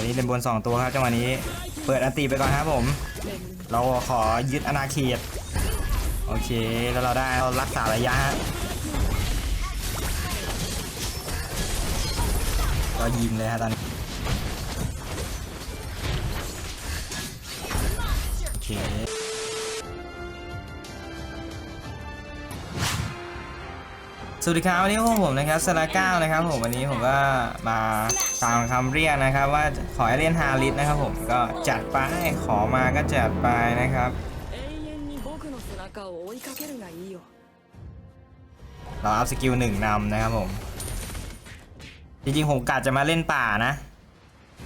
อนนี้เป็นบน 2 ตัวครับจังหวะนี้ เปิดอันตีไปก่อนครับผม เราขอยึดอนาเขตโอเค แล้วเราได้เรารักษาระยะฮะก็ยิงเลยฮะตอนนี้ สวัสดีครับวันนี้พวกผมนะครับสลาเก้านะครับผมวันนี้ผมก็มาตามคำเรียกนะครับ ว่าขอให้เล่นฮาริสนะครับ ผมก็จัดไปขอมาก็จัดไปนะครับเราอัพสกิลหนึ่งนำนะครับผม จริงๆผมกะจะมาเล่นป่านะ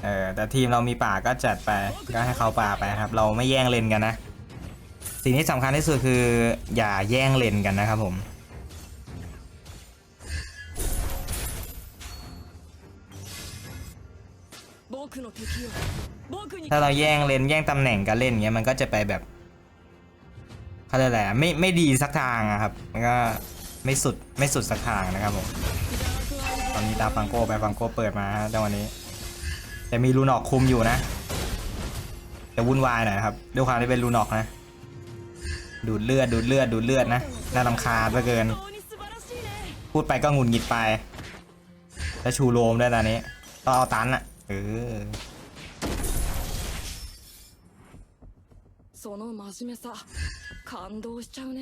เออแต่ทีมเรามีป่าก็จัดไปก็ให้เขาป่าไปครับ เราไม่แย่งเลนกันนะ สิ่งที่สำคัญที่สุดคืออย่าแย่งเลนกันนะครับผม ถ้าเราแย่งเลนแย่งตำแหน่งการเล่นเงี้ยมันก็จะไปแบบเขาเรียกอะไรไม่ไม่ดีสักทางอะครับ มันก็ไม่สุดไม่สุดสักทางนะครับผมตอนนี้ตาฟังโก้ไปฟังโก้เปิดมาจังวันนี้แต่มีรูนอกคุมอยู่นะจะวุ่นวายหน่อยครับด้วยความที่เป็นรูนอกนะ ดูดเลือดดูดเลือดดูดเลือดนะน่าลำคาญเหลือเกิน พูดไปก็หงุดหงิดไป แล้วชูโรมด้วยตอนนี้ต้องเอาตันอะ เออ その真面目さ感動しちゃうね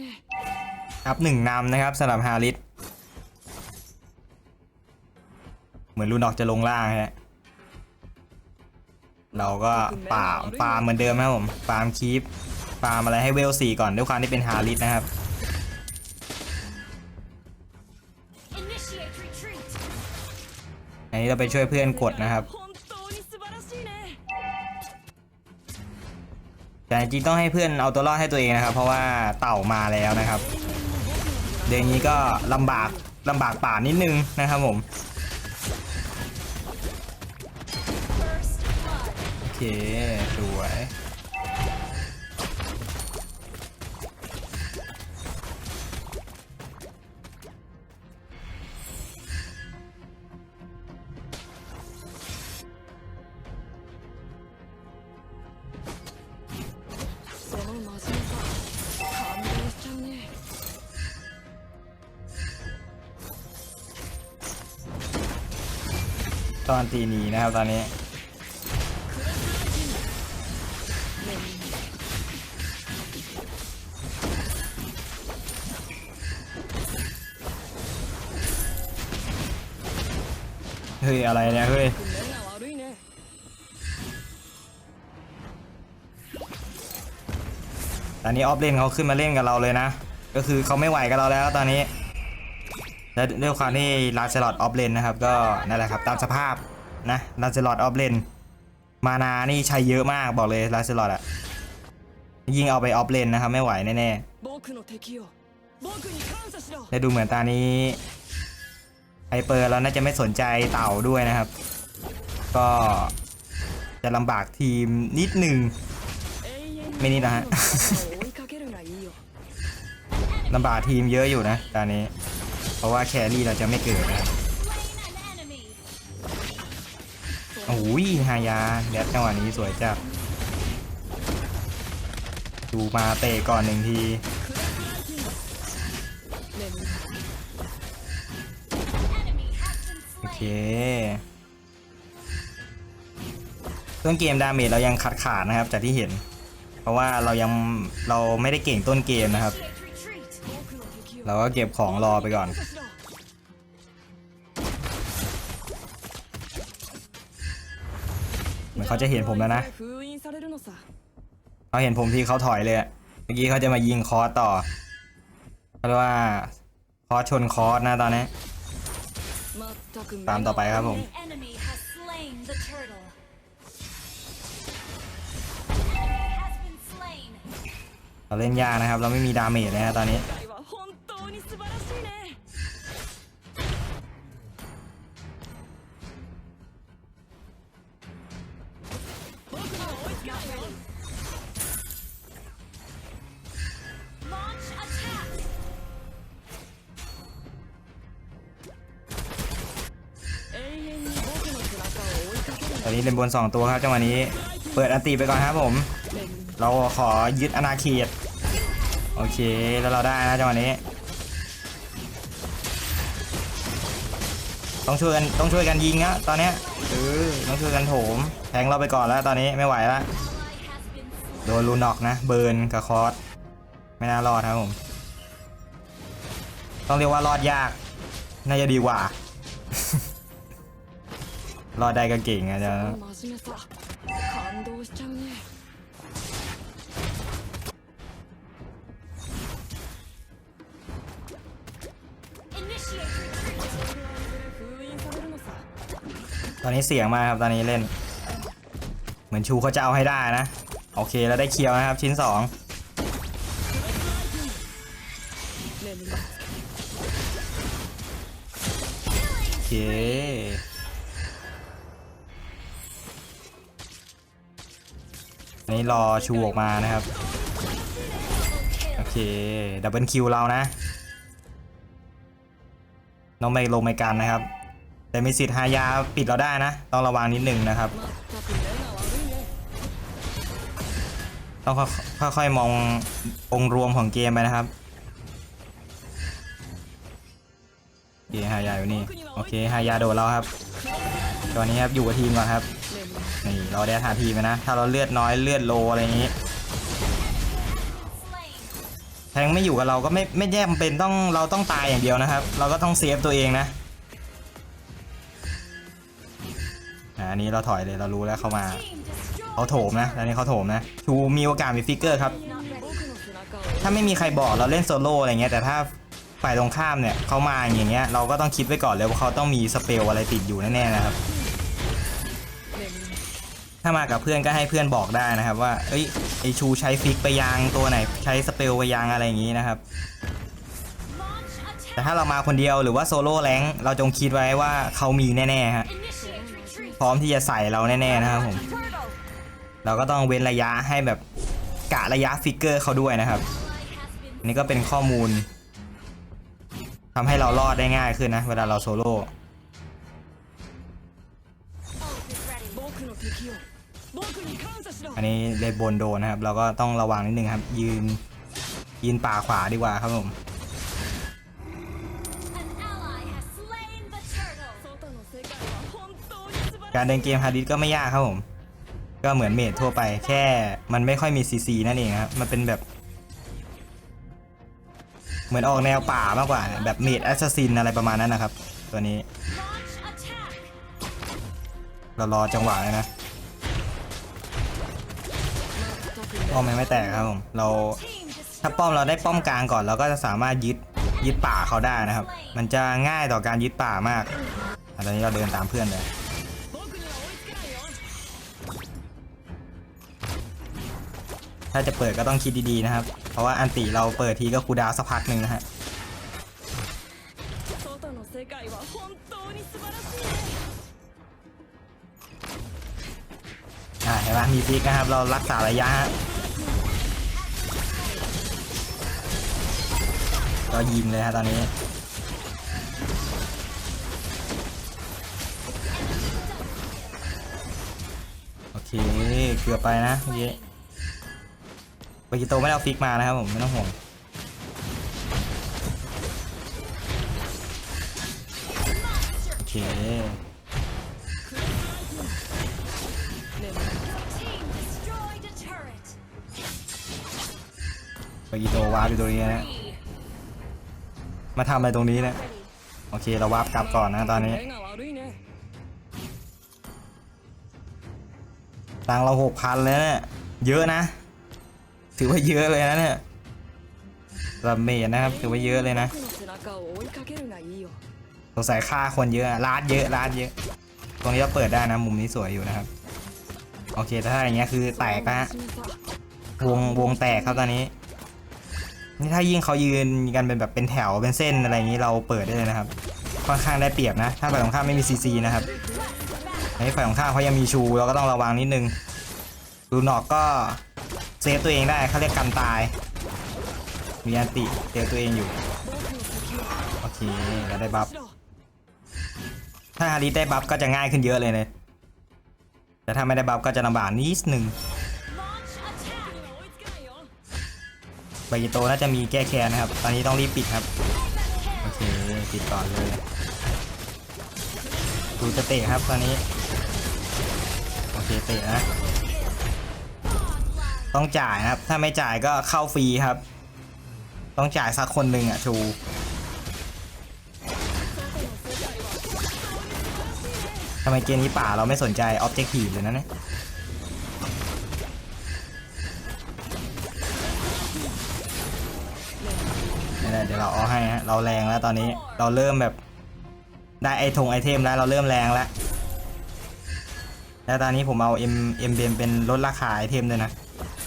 ครับหนึ่งนำนะครับสำหรับฮาริสเหมือนลูนอกจะลงล่างฮะเราก็ป่าฟาร์มเหมือนเดิมนะครับผมฟาร์มคีปฟาร์มอะไรให้เวลสี่ก่อนด้วยความที่เป็นฮาริสนะครับ Initiate retreat. อันนี้เราไปช่วยเพื่อนกดนะครับ จริงต้องให้เพื่อนเอาตัวรอดให้ตัวเองนะครับ เพราะว่าเต่ามาแล้วนะครับ เดือนนี้ก็ลำบากลำบากป่านิดนึงนะครับผมโอเคสวยานตีนีนะครับตอนนี้เฮ้ย อะไรเนี่ย เฮ้ยตอนนี้ออฟเลนเขาขึ้นมาเล่นกับเราเลยนะ ก็คือเขาไม่ไหวกับเราแล้วตอนนี้และด้วยความที่ลาเซลอดออฟเลนนะครับ ก็นั่นแหละครับ ตามสภาพ นะลาเซลอดออฟเลนมานานี่ใช้เยอะมากบอกเลยลาเซลอดอะยิงเอาไปออฟเลนนะครับไม่ไหวแน่แน่และดูเหมือนตานี้ไอเปอร์เราน่าจะไม่สนใจเต่าด้วยนะครับ ก็จะลำบากทีมนิดหนึ่งไม่นิดนะฮะลำบากทีมเยอะอยู่นะตอนนี้ เพราะว่าแครี่เราจะไม่เกิดนะ โอ้ยฮายาแดดจังหวะนี้สวยจัดดูมาเตะก่อนหนึ่งทีโอเคต้นเกมดาเมจเรายังขาดขาดนะครับจากที่เห็น เพราะว่าเรายังเราไม่ได้เก่งต้นเกมนะครับ เราก็เก็บของรอไปก่อนือนเขาจะเห็นผมแล้วนะเขาเห็นผมที่เขาถอยเลยเมื่อกี้เขาจะมายิงคอร์สต่อเพราะว่าคอร์ชนคอร์สนะตอนนี้ตามต่อไปครับผมเราเล่นยากนะครับ เราไม่มีดาเมจเลยนะตอนนี้ เลนบนสองตัวครับจังหวะนี้ เปิดอันตีไปก่อนครับผม เราขอยึดอนาเขตโอเคแล้วเราได้นะจังหวะนี้ ต้องช่วยกันต้องช่วยกันยิงอะตอนนี้เออต้องช่วยกันโถมแทงเราไปก่อนแล้วตอนนี้ไม่ไหวแล้วโดนลูนอกนะเบิร์นกับคอสไม่น่ารอดครับผม ต้องเรียกว่ารอดยาก น่าจะดีกว่า รอดได้ก็เก่งอะเดี๋ตอนนี้เสียงมาครับตอนนี้เล่น เหมือนชูเขาจะเอาให้ได้นะ โอเคแล้วได้เคียวนะครับชิ้นสองโอเค อันนี้รอชูออกมานะครับ โอเค ดับเบิลคิวเรานะ น้องไมโลไมกันนะครับ แต่มีสิทธิ์หายาปิดเราได้นะ ต้องระวังนิดหนึ่งนะครับ ต้องค่อยๆมององค์รวมของเกมไปนะครับโอเคหายาอยู่นี่ โอเคหายาโดดเราครับ ตอนนี้ครับอยู่กับทีมก่อนครับ นี่เราได้ทาทีไปนะ ถ้าเราเลือดน้อยเลือดโลอะไรอย่างนี้ แทงไม่อยู่กับเราก็ไม่ไม่แย่เป็นต้องเราต้องตายอย่างเดียวนะครับ เราก็ต้องเซฟตัวเองนะอันนี้เราถอยเลยเรารู้แล้วเขามาเขาโถมนะอันนี้เขาโถมนะชูมีโอกาสมีฟิกเกอร์ครับถ้าไม่มีใครบอกเราเล่นโซโล่อะไรเงี้ยแต่ถ้าฝ่ายตรงข้ามเนี่ยเขามาอย่างเงี้ยเราก็ต้องคิดไว้ก่อนเลยว่าเขาต้องมีสเปลอะไรติดอยู่แน่ๆนะครับ ถ้ามากับเพื่อนก็ให้เพื่อนบอกได้นะครับ ว่าเอ้ยไอชูใช้ฟิกไปยางตัวไหน ใช้สเปลไปยางอะไรอย่างงี้นะครับ แต่ถ้าเรามาคนเดียวหรือว่าโซโล่แรงเราจงคิดไว้ว่าเขามีแน่ๆฮะพร้อมที่จะใส่เราแน่ๆนะครับผมเราก็ต้องเว้นระยะให้แบบกะระยะฟิกเกอร์เขาด้วยนะครับนนี้ก็เป็นข้อมูลทำให้เรารอดได้ง่ายขึ้นนะ เวลาเราโซโล่ อันนี้เลบนโดนนะครับ เราก็ต้องระวังนิดนึงครับ ยืนยืนป่าขวาดีกว่าครับผมการเดินเกมฮาร์ดิสก็ไม่ยากครับผม ก็เหมือนเมดทั่วไป แค่มันไม่ค่อยมีซีซีนั่นเองครับ มันเป็นแบบ เหมือนออกแนวป่ามากกว่า แบบเมดแอสซัสซินอะไรประมาณนั้นนะครับ ตัวนี้ เรารอจังหวะเลยนะ ป้อมยังไม่แตกครับผมเราถ้าป้อมเราได้ป้อมกลางก่อนเราก็จะสามารถยึดยึดป่าเขาได้นะครับ มันจะง่ายต่อการยึดป่ามากตอนนี้เราเดินตามเพื่อนเลยถ้าจะเปิดก็ต้องคิดดีๆนะครับ เพราะว่าอันติเราเปิดทีก็คูดาวสักพักหนึ่งนะฮะเห็นไหมมีฟิกนะครับ เรารักษาระยะ ก็ยิงเลยฮะตอนนี้โอเคเกือบไปนะเมื่อกี้เบกิโตไม่ได้เอาฟิกมานะครับผมไม่ต้องห่วงโอเค眠り Team destroyed a turret. เบกิโตวาร์ปอยู่ตรงนี้นะ มาทำอะไรตรงนี้นะโอเคเราวาร์ปกลับก่อนนะตอนนี้ ตังเราหกพันแล้วเนี่ยเยอะนะ ถือว่าเยอะเลยนะเนี่ยลาเมดนะครับถือว่าเยอะเลยนะสงสัยค่าคนเยอะลาดเยอะลาดเยอะ ตรงนี้เราเปิดได้นะมุมนี้สวยอยู่นะครับ โอเคถ้าอย่างเงี้ยคือแตกนะวงวงแตกครับตอนนี้ นี่ถ้ายิ่งเขายืนกันเป็นแบบเป็นแถวเป็นเส้นอะไรอย่างนี้เราเปิดได้เลยนะครับ ค่อนข้างได้เปรียบนะ ถ้าฝ่ายของข้ามไม่มีซีซีนะครับไอ้ฝ่ายของข้ามเขายังมีชูเราก็ต้องระวังนิดนึงดูหนอกก็เซฟตัวเองได้เขาเรียกกันตาย มีอันติเซฟตัวเองอยู่โอเคแล้วได้บัฟถ้าฮาริได้บัฟก็จะง่ายขึ้นเยอะเลยเนี่ยแต่ถ้าไม่ได้บัฟก็จะลำบากนิดนึง ใบกิโตน่าจะมีแก้แค้นนะครับ ตอนนี้ต้องรีบปิดครับ โอเค ปิดก่อนเลยดูจะเตะครับตอนนี้ โอเคเตะนะ ต้องจ่ายนะครับ ถ้าไม่จ่ายก็เข้าฟรีครับ ต้องจ่ายสักคนหนึ่งอะชูทำไมเกมนี้ป่าเราไม่สนใจออบเจกตีฟเลยนะเนี่ย เราเอาให้ฮะเราแรงแล้วตอนนี้เราเริ่มแบบได้ไอทงไอเทมแล้วเราเริ่มแรงแล้วแล้วตอนนี้ผมเอาเอ็มเบมเป็นลดราคาไอเทมด้วยนะ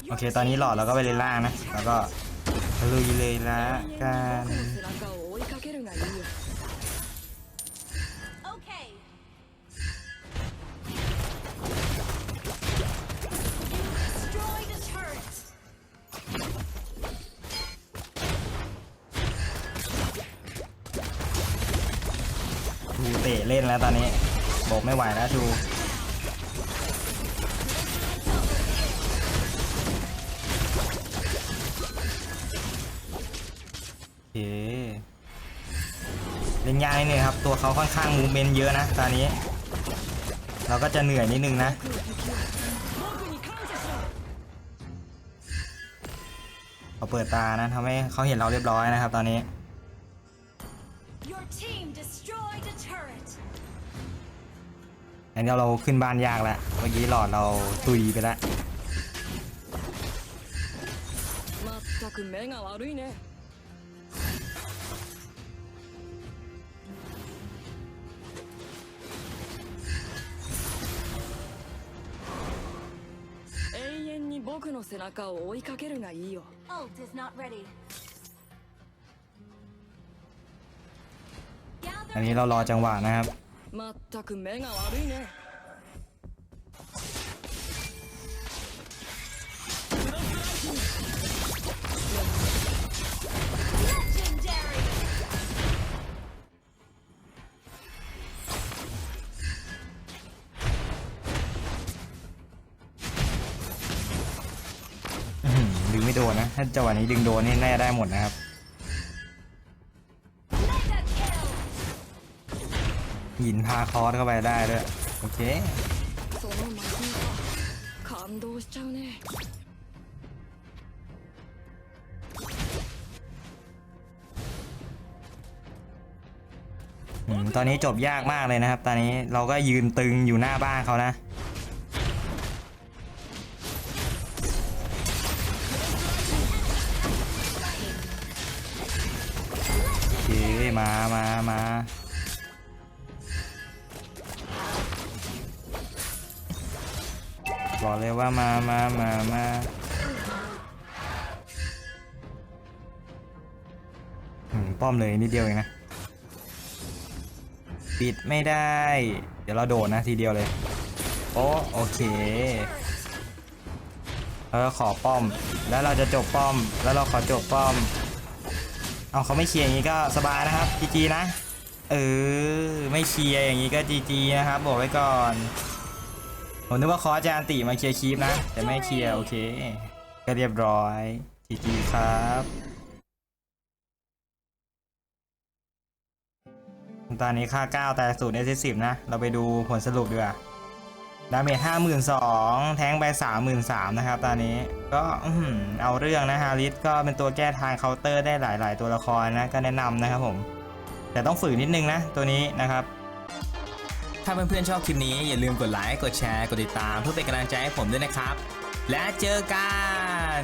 โอเค ตอนนี้หลอดเราก็ไปเลล่างนะ แล้วก็ลุยเลยละกัน เล่นแล้วตอนนี้บอกไม่ไหวแล้วชูเเล่นยากนิดนึงครับตัวเขาค่อนข้างมูเมนต์เยอะนะตอนนี้ เราก็จะเหนื่อยนิดนึงนะเขาเปิดตานะทำให้เขาเห็นเราเรียบร้อยนะครับ ตอนนี้ อันนี้เราขึ้นบ้านยากแล้ว เมื่อกี้หลอดเราตุยไปแล้ว まったく目が悪いね 永遠に僕の背中を追いかけるがいいよ Ult is not ready. อันนี้เรารอจังหวะนะครับ まったく目が悪いね Legendary. อื้อหือดึงไม่โดนนะ ถ้าจังหวะนี้ดึงโดนนี่น่าจะได้หมดนะครับ หินพาคอสเข้าไปได้ด้วย โอเค その魔法か感動しちゃうね อืมตอนนี้จบยากมากเลยนะครับ ตอนนี้เราก็ยืนตึงอยู่หน้าบ้านเขานะ โอเค มา มา มา บอกเลยว่ามามามามาป้อมเลยนิดเดียวเองนะ ปิดไม่ได้ เดี๋ยวเราโดดนะทีเดียวเลย โอ้โอเคแล้วก็ขอป้อม แล้วเราจะจบป้อม แล้วเราขอจบป้อม เอาเขาไม่เคลียร์อย่างนี้ก็สบายนะครับจีจีนะ เออ ไม่เคลียร์อย่างนี้ก็จีจีนะครับ บอกไว้ก่อน ผมนึกว่าคอสจะอันติมาเคลียร์คลิปนะ แต่ไม่เคลียร์โอเค ก็เรียบร้อยจีจีครับตอนนี้ค่า 9 แต่สูตร S10 นะ เราไปดูผลสรุปดีกว่า ดาเมจ52,000 แทงไป 33,000 นะครับ ตอนนี้ ก็เอาเรื่องนะฮาริสก็เป็นตัวแก้ทางเคาน์เตอร์ได้หลาย ๆ ตัวละครนะ ก็แนะนำนะครับผม แต่ต้องฝืนนิดนึงนะ ตัวนี้นะครับ ถ้าเพื่อนๆชอบคลิปนี้อย่าลืมกดไลค์ กดแชร์ กดติดตามเพื่อเป็นกำลังใจให้ผมด้วยนะครับ และเจอกัน